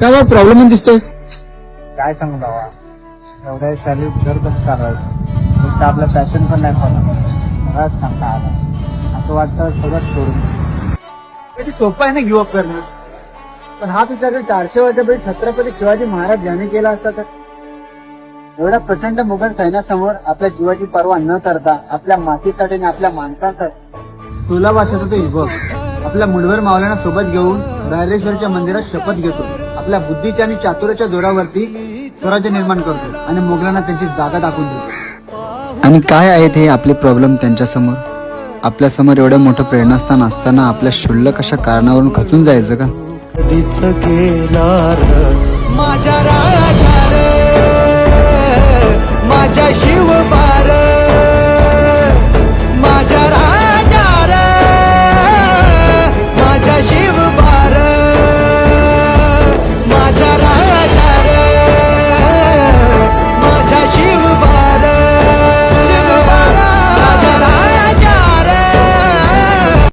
काय बा प्रॉब्लेम दिसतोय. काय सांगू बाबा एवढ्या साली घर कसं चालवायचं? नुसतं आपलं पॅशन पण नाही खोला बराच सांगता आला. असं वाटतं सगळं सोडून किती सोपं आहे ना गिवअप करणं? पण हा विचार जर चारशे वर्षापूर्वी छत्रपती शिवाजी महाराज यांनी केला असता तर? एवढ्या प्रचंड मुघल सैन्यासमोर आपल्या जीवाची पर्वा न करता आपल्या मातीसाठी आणि आपल्या माणसांसाठी. तुला वाचत होतो युवक आपल्या मुडवर मावल्यांना सोबत घेऊन दायरेश्वरच्या मंदिरात शपथ घेतो. आपल्या बुद्धीच्या आणि चातुर्याच्या जोरावरती स्वराज्य निर्माण करतो आणि मुघलांना त्यांची जागा दाखवून देतो. आणि काय आहेत हे आपले प्रॉब्लेम त्यांच्यासमोर? आपल्यासमोर एवढं मोठं प्रेरणास्थान असताना आपल्या क्षुल्लक अशा कारणावरून खचून जायचं का?